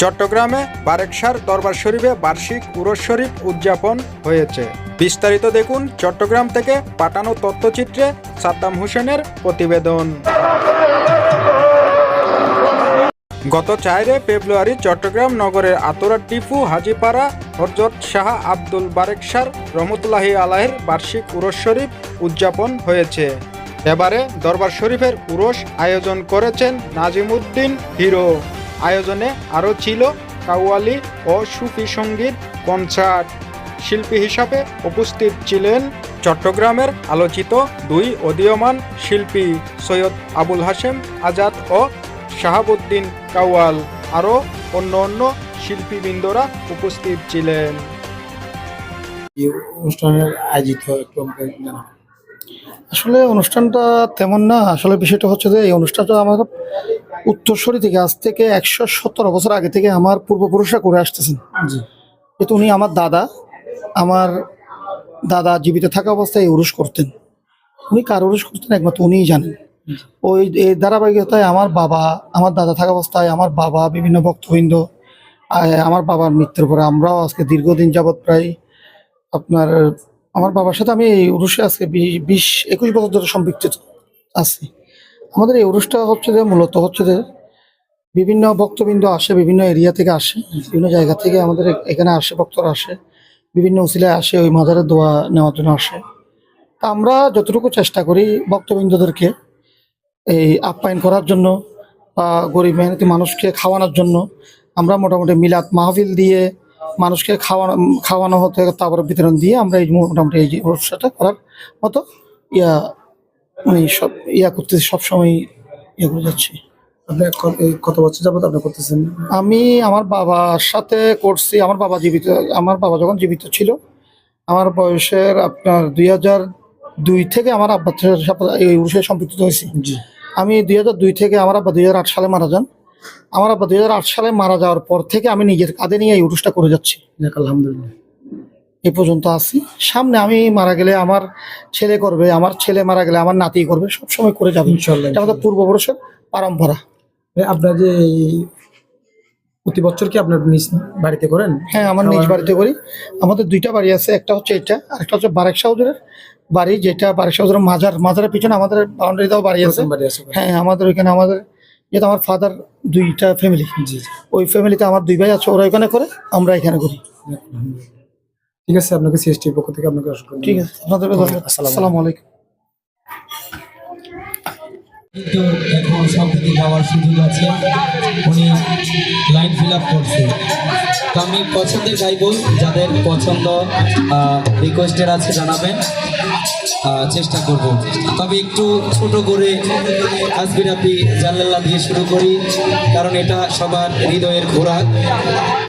চট্টগ্রামে বারেকশার দরবার শরীফে বার্ষিক উরস শরীফ উদযাপন হয়েছে। বিস্তারিত দেখুন চট্টগ্রাম থেকে পাঠানো তথ্যচিত্রে সাদ্দাম হোসেনের প্রতিবেদন। গত চারে ফেব্রুয়ারি চট্টগ্রাম নগরের আতরা টিপু হাজিপাড়া হরজত শাহ আব্দুল বারেকশার রহমতুল্লাহি আলাহের বার্ষিক উরস শরীফ উদযাপন হয়েছে। এবারে দরবার শরীফের উরস আয়োজন করেছেন নাজিমুদ্দিন হিরো। আয়োজনে আরও ছিল কাওয়ালি ও সুফি সংগীত কনসার্ট। শিল্পী হিসাবে উপস্থিত ছিলেন চট্টগ্রামের আলোচিত দুই অদীয়মান শিল্পী সৈয়দ আবুল হাসেম আজাদ ও শাহাবুদ্দিন কাওয়াল। আরও অন্য অন্য শিল্পীবৃন্দরা উপস্থিত ছিলেন। অনুষ্ঠানের আয়োজিত আসলে অনুষ্ঠানটা তেমন না। আসলে বিষয়টা হচ্ছে যে এই অনুষ্ঠানটা আমার উত্তরসূরি থেকে আজ থেকে একশো সতেরো বছর আগে থেকে আমার পূর্বপুরুষরা করে আসতেছেন। কিন্তু উনি আমার দাদা আমার দাদা জীবিত থাকা অবস্থায় এই উরুষ করতেন। উনি কার উরুষ করতেন একমাত্র উনিই জানেন। ওই এই ধারাবাহিকতায় আমার বাবা আমার দাদা থাকা অবস্থায় আমার বাবা বিভিন্ন ভক্তবৃন্দ আমার বাবার মৃত্যুর পরে আমরাও আজকে দীর্ঘদিন যাবৎ প্রায় আপনার আমার বাবার সাথে আমি এই উরুষে আজকে বিশ একুশ বছর ধরে সম্পৃক্ত আছি। আমাদের এই উরুষটা হচ্ছে যে, মূলত হচ্ছে যে, বিভিন্ন ভক্তবৃন্দ আসে, বিভিন্ন এরিয়া থেকে আসে, বিভিন্ন জায়গা থেকে আমাদের এখানে আসে, ভক্তরা আসে, বিভিন্ন উসিলায় আসে, ওই মাজারের দোয়া নেওয়ার জন্য আসে। তা আমরা যতটুকু চেষ্টা করি ভক্তবৃন্দদেরকে এই আপ্যায়ন করার জন্য বা গরিব মেহনতি মানুষকে খাওয়ানোর জন্য, আমরা মোটামুটি মিলাদ মাহফিল দিয়ে মানুষকে খাওয়ানো খাওয়ানো হতে তারপরে বিতরণ দিয়ে আমরা এই মোটামুটি এই ব্যবসাটা করার মতো ইয়া মানে সব ইয়া করতেছি সবসময় ইয়ে করে যাচ্ছি। আপনি কত বছর যাবত আপনি করতেছেন? আমি আমার বাবার সাথে করছি আমার বাবা জীবিত আমার বাবা যখন জীবিত ছিল আমার বয়সের আপনার দুই হাজার দুই থেকে আমার আব্বার এই উরুষে সম্পৃক্ত হয়েছি। আমি দুই হাজার দুই থেকে আমার আব্বা দুই হাজার আট সালে মারা যান। আমার আব্বা দুই হাজার আট সালে মারা যাওয়ার পর থেকে আমি নিজের কাঁধে নিয়ে এই উরুষটা করে যাচ্ছি। আলহামদুলিল্লাহ। এই পর্যন্ত আছি। সামনে আমি মারা গেলে আমার ছেলে করবে আমার ছেলে মারা গেলে আমার নাতি করবে সবসময় করে যাবে। ইনশাল্লাহ এটা আমাদের পূর্বপুরুষের পরম্পরা। আপনার যে প্রতি বছর কি আপনার নিজ বাড়িতে করেন? হ্যাঁ আমার নিজ বাড়িতে করি। আমাদের দুইটা বাড়ি আছে একটা হচ্ছে এটা আর একটা হচ্ছে বারেক সাহুজুরের বাড়ি যেটা বারেক সাহুজুরের মাজার মাজারের পিছনে আমাদের আছে। প্রথম বাড়ি আছে হ্যাঁ আমাদের ওইখানে আমাদের যেটা আমার ফাদার দুইটা ফ্যামিলি ওই ফ্যামিলিতে আমার দুই ভাই আছে ওরা ওইখানে করে আমরা এখানে করি। ঠিক আছে আপনাকে সিএসটির পক্ষ থেকে আপনাকে ঠিক আছে আপনাদের আসসালামাইকুম আসসালামু আলাইকুম। কিন্তু এখন সম্প্রতি গাওয়ার সুযোগ আছে। উনি লাইন ফিল আপ করছে। তো আমি পছন্দের গাইব, যাদের পছন্দ রিকোয়েস্টের আছে জানাবেন। চেষ্টা করব। তবে একটু ছোট করে আপনি জাল্লাল্লাহ দিয়ে শুরু করি, কারণ এটা সবার হৃদয়ের খোরাক